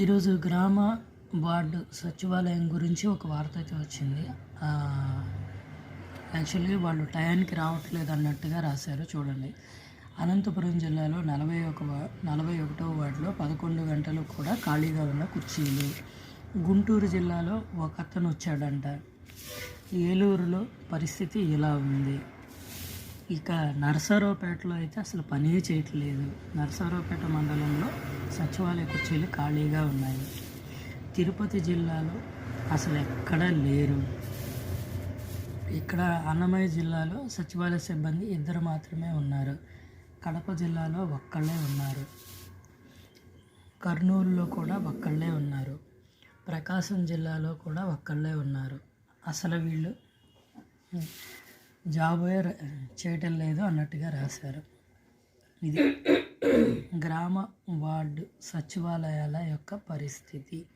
ఈరోజు గ్రామ వార్డు సచివాలయం గురించి ఒక వార్త అయితే వచ్చింది. యాక్చువల్లీ వాళ్ళు టయానికి రావట్లేదు అన్నట్టుగా రాశారు చూడండి. అనంతపురం జిల్లాలో నలభై ఒక నలభై ఒకటో వార్డులో పదకొండు గంటలు కూడా ఖాళీగా ఉన్న కుర్చీలు. గుంటూరు జిల్లాలో ఒక అతను వచ్చాడంట. ఏలూరులో పరిస్థితి ఇలా ఉంది. ఇక నరసరావుపేటలో అయితే అసలు పనే చేయట్లేదు. నరసరావుపేట మండలంలో సచివాలయ కుర్చీలు ఖాళీగా ఉన్నాయి. తిరుపతి జిల్లాలో అసలు ఎక్కడా లేరు. ఇక్కడ అన్నమయ్య జిల్లాలో సచివాలయ సిబ్బంది ఇద్దరు మాత్రమే ఉన్నారు. కడప జిల్లాలో ఒక్కళ్ళే ఉన్నారు. కర్నూలులో కూడా ఒక్కళ్ళే ఉన్నారు. ప్రకాశం జిల్లాలో కూడా ఒక్కళ్ళే ఉన్నారు. అసలు వీళ్ళు జాబే చేయటం లేదు అన్నట్టుగా రాశారు. ఇది గ్రామ వార్డు సచివాలయాల యొక్క పరిస్థితి.